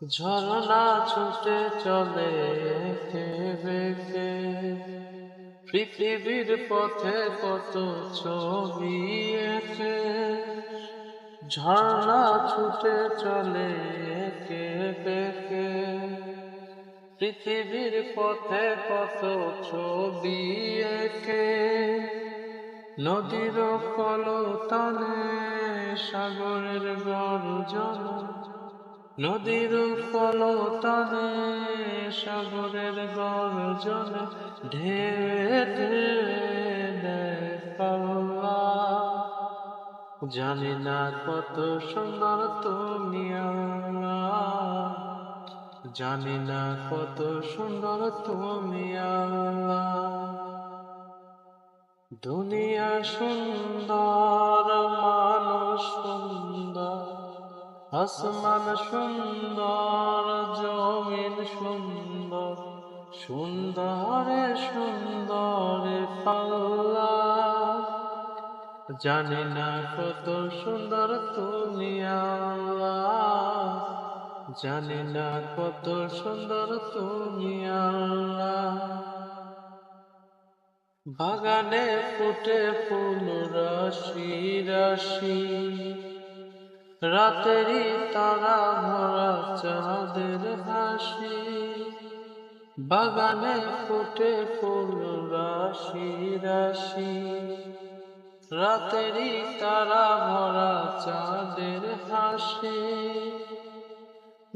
ঝরনা ছুটে চলে কেবে কে পৃথিবীর পথে কত ছবি এঁকে। ঝরনা ছুটে চলে কে পৃথিবীর পথে কত ছবি এঁকে। নদীর কলতানে সাগরের গর্জন নদীর কলতানে সাগরের গর্জন পাল্লা জানি না কত সুন্দর তুমি জানি না কত সুন্দর তুমি দুনিয়া সুন্দর আসমান সুন্দর, জমিন সুন্দর, সুন্দরে সুন্দরে পাল্লা। জানি না কত সুন্দর তুমি জানি না কত সুন্দর তুমি আল্লাহ বাগানে ফুটে ফুল, রাশি রাশি। রাতেরই তারা ভরা চাঁদের হাসি, বাগানে ফুটে ফুল রাশি রাশি। রাতেরই তারা ভরা চাঁদের হাসি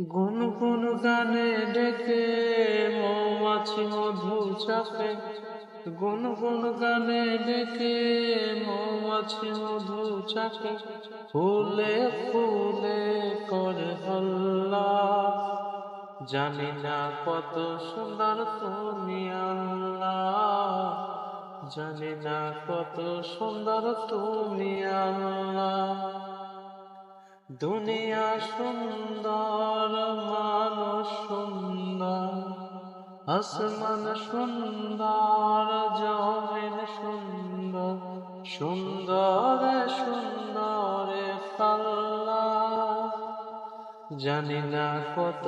গুনগুন গানে ডেকে মৌমাছি মধু চাপে। গুনগুন গানে ডেকে মৌমাছি মধু চাপে। ফুলে ফুলে করে হল্লা। জানি না কত সুন্দর তুমি আল্লাহ জানি না কত সুন্দর তুমি আল্লাহ দুনিয়া সুন্দর মানুষ সুন্দর আসমান সুন্দর জমিন সুন্দর সুন্দর সুন্দর পাল্লা। জানি না কত